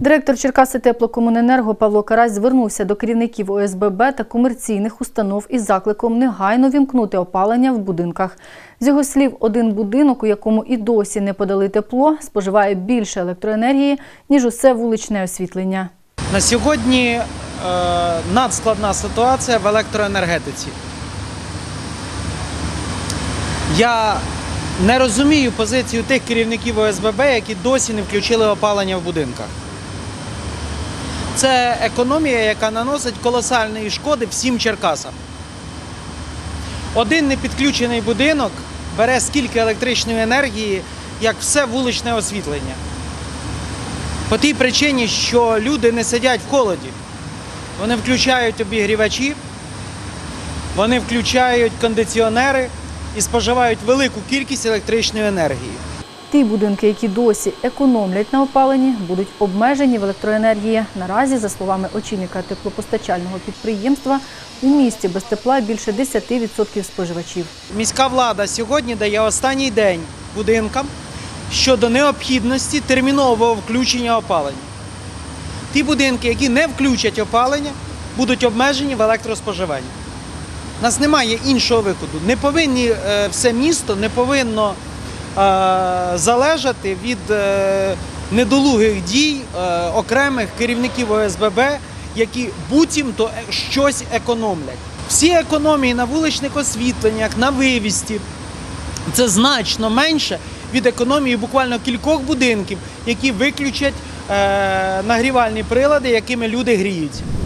Директор Черкаси теплокомуненерго Павло Карась звернувся до керівників ОСББ та комерційних установ із закликом негайно вімкнути опалення в будинках. З його слів, один будинок, у якому і досі не подали тепло, споживає більше електроенергії, ніж усе вуличне освітлення. На сьогодні е, надскладна ситуація в електроенергетиці. Я не розумію позицію тих керівників ОСББ, які досі не включили опалення в будинках. Це економія, яка наносить колосальної шкоди всім Черкасам. Один непідключений будинок бере скільки електричної енергії, як все вуличне освітлення. По тій причині, що люди не сидять в холоді. Вони включають обігрівачі, вони включають кондиціонери і споживають велику кількість електричної енергії. Ті будинки, які досі економлять на опаленні, будуть обмежені в електроенергії. Наразі, за словами очільника теплопостачального підприємства, у місті без тепла більше 10% споживачів. Міська влада сьогодні дає останній день будинкам щодо необхідності термінового включення опалення. Ті будинки, які не включать опалення, будуть обмежені в електроспоживанні. У нас немає іншого виходу. Не повинні е, все місто не повинно залежати від е, недолугих дій е, окремих керівників ОСББ, які буцімто е- щось економлять. Всі економії на вуличних освітленнях, на вивісті це значно менше від економії буквально кількох будинків, які виключать е, нагрівальні прилади, якими люди гріються.